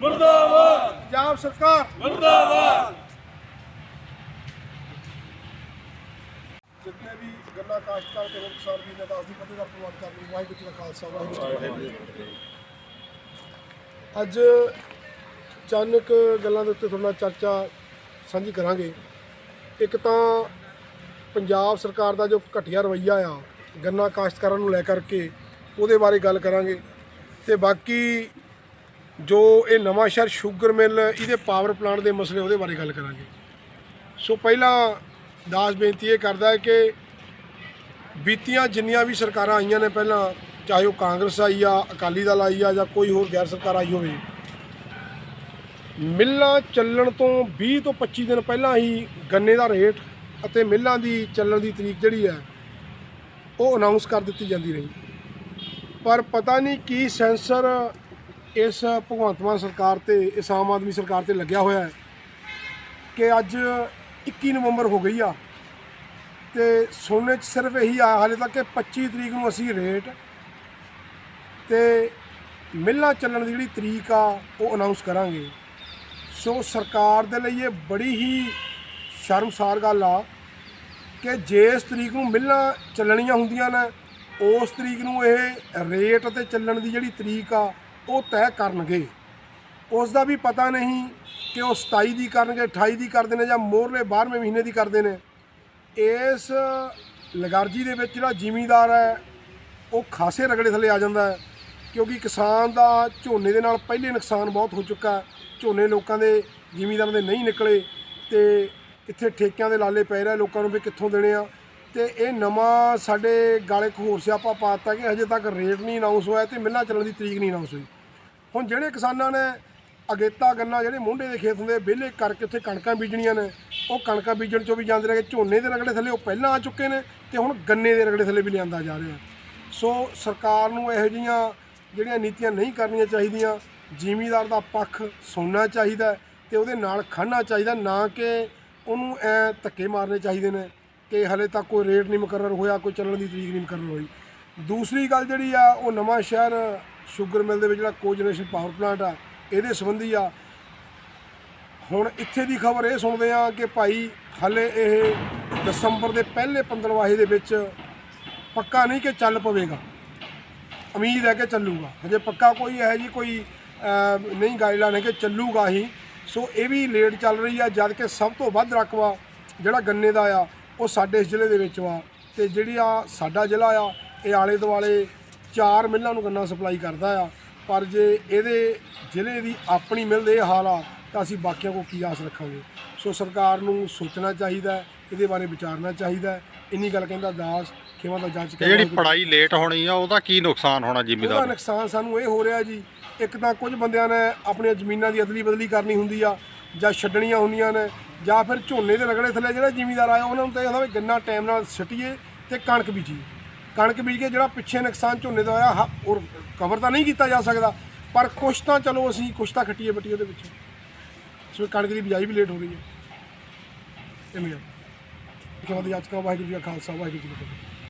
ਮੁਰਦਾਬਾਦ। ਪੰਜਾਬ ਸਰਕਾਰ। ਮੁਰਦਾਬਾਦ। ਜਿੰਨੇ ਵੀ ਗੰਨਾ ਕਾਸ਼ਤਕਾਰ ਤੇ ਹੋਰ ਕਿਸਾਨ ਵੀ ਨੇ ਦਾਸ ਦੀ ਫਤਿਹ ਦਾ ਪ੍ਰਵਾਨ ਕਰਨੀ ਵਾਹਿਗੁਰੂ ਜੀ ਖਾਲਸਾ ਵਾਹਿਗੁਰੂ ਜੀ ਅੱਜ ਅਚਾਨਕ ਗੱਲਾਂ ਦੇ ਉੱਤੇ ਤੁਹਾਡੇ ਚਰਚਾ ਸਾਂਝੀ ਕਰਾਂਗੇ। ਇੱਕ ਤਾਂ ਪੰਜਾਬ ਸਰਕਾਰ ਦਾ ਜੋ ਘਟੀਆ ਰਵੱਈਆ ਆ ਗੰਨਾ ਕਾਸ਼ਤਕਾਰਾਂ ਨੂੰ ਲੈ ਕਰਕੇ ਉਹਦੇ ਬਾਰੇ ਗੱਲ ਕਰਾਂਗੇ। ਤੇ ਬਾਕੀ ਜੋ ਇਹ ਨਵਾਂ ਸ਼ਹਿਰ ਸ਼ੂਗਰ ਮਿਲ, ਇਹਦੇ ਪਾਵਰ ਪਲਾਂਟ ਦੇ ਮਸਲੇ ਉਹਦੇ ਬਾਰੇ ਗੱਲ ਕਰਾਂਗੇ। ਸੋ ਪਹਿਲਾਂ ਦਾਸ ਬੇਨਤੀ ਇਹ ਕਰਦਾ ਹੈ ਕਿ ਬੀਤੀਆਂ ਜਿੰਨੀਆਂ ਵੀ ਸਰਕਾਰਾਂ ਆਈਆਂ ਨੇ ਪਹਿਲਾਂ, ਚਾਹੇ ਉਹ ਕਾਂਗਰਸ ਆਈ ਆ, ਅਕਾਲੀ ਦਲ ਆਈ ਆ ਜਾਂ ਕੋਈ ਹੋਰ ਗੈਰ ਸਰਕਾਰ ਆਈ ਹੋਵੇ, ਮਿੱਲਾਂ ਚੱਲਣ ਤੋਂ 20 ਤੋਂ 25 ਦਿਨ ਪਹਿਲਾਂ ਹੀ ਗੰਨੇ ਦਾ ਰੇਟ ਅਤੇ ਮਿੱਲਾਂ ਦੀ ਚੱਲਣ ਦੀ ਤਰੀਕ ਜਿਹੜੀ ਹੈ, ਉਹ ਅਨਾਉਂਸ ਕਰ ਦਿੱਤੀ ਜਾਂਦੀ ਰਹੀ। ਪਰ ਪਤਾ ਨਹੀਂ ਕੀ ਸੈਂਸਰ ਇਸ ਭਗਵੰਤ ਮਾਨ ਸਰਕਾਰ ਤੇ, ਇਸ ਆਮ ਆਦਮੀ ਸਰਕਾਰ ਤੇ ਲੱਗਿਆ ਹੋਇਆ ਹੈ ਕਿ ਅੱਜ 21 ਨਵੰਬਰ ਹੋ ਗਈ ਆ ਤੇ ਸੁਣਨੇ ਚ ਸਿਰਫ ਇਹੀ ਆ, ਹਾਲੇ ਤੱਕ ਕਿ 25 ਤਰੀਕ ਨੂੰ ਅਸੀਂ ਰੇਟ ਤੇ ਮਿਲਣਾ ਚੱਲਣ ਦੀ ਜਿਹੜੀ ਤਰੀਕ ਆ, ਉਹ ਅਨਾਉਂਸ ਕਰਾਂਗੇ। ਸੋ ਸਰਕਾਰ ਦੇ ਲਈ ਇਹ ਬੜੀ ਹੀ ਸ਼ਰਮਸਾਰ ਗੱਲ ਆ ਕਿ ਜਿਸ ਤਰੀਕ ਨੂੰ ਮਿਲਣਾ ਚੱਲਣੀਆਂ ਹੁੰਦੀਆਂ ਨੇ, ਉਸ ਤਰੀਕ ਨੂੰ ਇਹ ਰੇਟ ਤੇ ਚੱਲਣ ਦੀ ਜਿਹੜੀ ਤਰੀਕ ਆ ਉਹ ਤੈਅ ਕਰਨਗੇ। ਉਸ ਦਾ ਵੀ ਪਤਾ ਨਹੀਂ ਕਿ ਉਹ 27 ਦੀ ਕਰਨਗੇ 28 ਦੀ ਕਰਦੇ ਨੇ ਜਾਂ ਮੋਰਲੇ 12ਵੇਂ ਮਹੀਨੇ ਦੀ ਕਰਦੇ ਨੇ ਇਸ ਲਗਾਰਜੀ ਦੇ ਵਿੱਚ ਜਿਹੜਾ ਜ਼ਿਮੀਂਦਾਰ ਹੈ, ਉਹ ਖਾਸੇ ਰਗੜੇ ਥੱਲੇ ਆ ਜਾਂਦਾ ਹੈ, ਕਿਉਂਕਿ ਕਿਸਾਨ ਦਾ ਝੋਨੇ ਦੇ ਨਾਲ ਪਹਿਲੇ ਨੁਕਸਾਨ ਬਹੁਤ ਹੋ ਚੁੱਕਾ ਝੋਨੇ ਲੋਕਾਂ ਦੇ, ਜ਼ਿਮੀਂਦਾਰਾਂ ਦੇ ਨਹੀਂ ਨਿਕਲੇ ਤੇ ਇੱਥੇ ਠੇਕਿਆਂ ਦੇ ਲਾਲੇ ਪੈ ਰਹੇ ਲੋਕਾਂ ਨੂੰ ਵੀ ਕਿੱਥੋਂ ਦੇਣੇ ਆ। ਤੇ ਇਹ ਨਵਾਂ ਸਾਡੇ ਗਾਲੇ ਇੱਕ ਹੋਰ ਸਿਆਪਾ ਪਾਤਾ ਕਿ ਹਜੇ ਤੱਕ ਰੇਟ ਨਹੀਂ ਅਨਾਉਂਸ ਹੋਇਆ ਤੇ ਮਿਲਾਂ ਚੱਲਣ ਦੀ ਤਰੀਕ ਨਹੀਂ ਅਨਾਉਂਸ ਹੋਈ। ਹੁਣ ਜਿਹੜੇ ਕਿਸਾਨਾਂ ਨੇ ਅਗੇਤਾ ਗੰਨਾ ਜਿਹੜੇ ਮੁੰਡੇ ਦੇ ਖੇਤ ਹੁੰਦੇ, ਵਿਹਲੇ ਕਰਕੇ ਉੱਥੇ ਕਣਕਾਂ ਬੀਜਣੀਆਂ ਨੇ, ਉਹ ਕਣਕਾਂ ਬੀਜਣ ਚੋਂ ਵੀ ਜਾਂਦੇ ਰਹੇ ਝੋਨੇ ਦੇ ਰਗੜੇ ਥੱਲੇ ਉਹ ਪਹਿਲਾਂ ਆ ਚੁੱਕੇ ਨੇ ਤੇ ਹੁਣ ਗੰਨੇ ਦੇ ਰਗੜੇ ਥੱਲੇ ਵੀ ਲਿਆਂਦਾ ਜਾ ਰਿਹਾ। ਸੋ ਸਰਕਾਰ ਨੂੰ ਇਹੋ ਜਿਹੀਆਂ ਜਿਹੜੀਆਂ ਨੀਤੀਆਂ ਨਹੀਂ ਕਰਨੀਆਂ ਚਾਹੀਦੀਆਂ, ਜ਼ਿਮੀਦਾਰ ਦਾ ਪੱਖ ਸੁਣਨਾ ਚਾਹੀਦਾ ਹੈ ਤੇ ਉਹਦੇ ਨਾਲ ਖੜਨਾ ਚਾਹੀਦਾ, ਨਾ ਕਿ ਉਹਨੂੰ ਐ ਧੱਕੇ ਮਾਰਨੇ ਚਾਹੀਦੇ ਨੇ ਕਿ ਹਲੇ ਤੱਕ ਕੋਈ ਰੇਟ ਨਹੀਂ ਮੁਕਰਰ ਹੋਇਆ, ਕੋਈ ਚੱਲਣ ਦੀ ਤਰੀਕ ਨਹੀਂ ਮੁਕਰਰ ਹੋਈ। ਦੂਸਰੀ ਗੱਲ ਜਿਹੜੀ ਆ, ਉਹ ਨਵਾਂ ਸ਼ਹਿਰ ਸ਼ੂਗਰ ਮਿਲ ਦੇ ਵਿੱਚ ਜਿਹੜਾ ਕੋਜਨਰੇਸ਼ਨ ਪਾਵਰ ਪਲਾਂਟ ਆ, ਇਹਦੇ ਸੰਬੰਧੀ ਆ। ਹੁਣ ਇੱਥੇ ਦੀ ਖਬਰ ਇਹ ਸੁਣਦੇ ਆ ਕਿ ਭਾਈ ਹਲੇ ਇਹ ਦਸੰਬਰ ਦੇ ਪਹਿਲੇ 15 ਦੇ ਵਿੱਚ ਪੱਕਾ ਨਹੀਂ ਕਿ ਚੱਲ ਪਵੇਗਾ। ਉਮੀਦ ਹੈ ਕਿ ਚੱਲੂਗਾ। ਹਜੇ ਪੱਕਾ ਕੋਈ ਹੈ ਜੀ ਕੋਈ ਨਹੀਂ ਗਾਈਡਲਾਈਨ ਹੈ ਕਿ ਚੱਲੂਗਾ ਹੀ। ਸੋ ਇਹ ਵੀ ਲੇਟ ਚੱਲ ਰਹੀ ਆ, ਜਦ ਕਿ ਸਭ ਤੋਂ ਵੱਧ ਰਕਬਾ ਜਿਹੜਾ ਗੰਨੇ ਦਾ ਆ, ਉਹ ਸਾਡੇ ਇਸ ਜ਼ਿਲ੍ਹੇ ਦੇ ਵਿੱਚ ਵਾ। ਤੇ ਜਿਹੜੀ ਆ ਸਾਡਾ ਜ਼ਿਲ੍ਹਾ ਆ ਇਹ ਆਲੇ ਦੁਆਲੇ ਚਾਰ ਮਿੱਲਾਂ ਨੂੰ ਗੰਨਾ ਸਪਲਾਈ ਕਰਦਾ ਆ। ਪਰ ਜੇ ਇਹਦੇ ਜ਼ਿਲ੍ਹੇ ਦੀ ਆਪਣੀ ਮਿਲ ਦੇ ਹਾਲ ਆ ਤਾਂ ਅਸੀਂ ਬਾਕੀਆਂ ਕੋ ਕੀ ਆਸ ਰੱਖਾਂਗੇ? ਸੋ ਸਰਕਾਰ ਨੂੰ ਸੋਚਣਾ ਚਾਹੀਦਾ ਹੈ, ਇਹਦੇ ਬਾਰੇ ਵਿਚਾਰਨਾ ਚਾਹੀਦਾ ਹੈ। ਇੰਨੀ ਗੱਲ ਕਹਿੰਦਾ ਦਾਸ ਖੇਵਾਂ ਦਾ ਜਾਂਚ ਤੇ ਜਿਹੜੀ ਪੜਾਈ ਲੇਟ ਹੋਣੀ ਆ ਉਹਦਾ ਕੀ ਨੁਕਸਾਨ ਹੋਣਾ ਉਹਦਾ ਜ਼ਿਮੀਦਾਰ ਨੂੰ? ਨੁਕਸਾਨ ਸਾਨੂੰ ਇਹ ਹੋ ਰਿਹਾ ਜੀ ਇੱਕ ਤਾਂ ਕੁਝ ਬੰਦਿਆਂ ਨੇ ਆਪਣੀਆਂ ਜ਼ਮੀਨਾਂ ਦੀ ਅਦਲੀ ਬਦਲੀ ਕਰਨੀ ਹੁੰਦੀ ਆ ਜਾਂ ਛੱਡਣੀਆਂ ਹੁੰਦੀਆਂ ਨੇ ਜਾਂ ਫਿਰ ਝੋਨੇ ਦੇ ਰਗੜੇ ਥੱਲੇ ਜਿਹੜਾ ਜ਼ਿਮੀਦਾਰ ਆਇਆ ਉਹਨਾਂ ਨੂੰ ਤਾਂ ਇਹ ਹੁੰਦਾ ਵੀ ਗੰਨਾ ਟਾਈਮ ਨਾਲ ਸਟੀਏ ਤੇ ਕਣਕ ਬੀਜੀਏ। ਕਣਕ ਬੀਜ ਕੇ ਜਿਹੜਾ ਪਿੱਛੇ ਨੁਕਸਾਨ ਝੋਨੇ ਦਾ ਹੋਇਆ, ਹ- ਉਹ ਕਵਰ ਤਾਂ ਨਹੀਂ ਕੀਤਾ ਜਾ ਸਕਦਾ। ਪਰ ਕੁਛ ਤਾਂ ਚਲੋ ਅਸੀਂ ਕੁਛ ਤਾਂ ਖੱਟੀਏ ਬੱਟੀ ਉਹਦੇ ਵਿੱਚ ਸੋ ਕਣਕ ਦੀ ਬਿਜਾਈ ਵੀ ਲੇਟ ਹੋ ਰਹੀ ਹੈ। ਇਵੇਂ ਆ। ਕਿ ਵਾਹਿਗੁਰੂ ਜੀ ਕਾ ਖਾਲਸਾ, ਵਾਹਿਗੁਰੂ ਜੀ ਕੀ ਫਤਿਹ।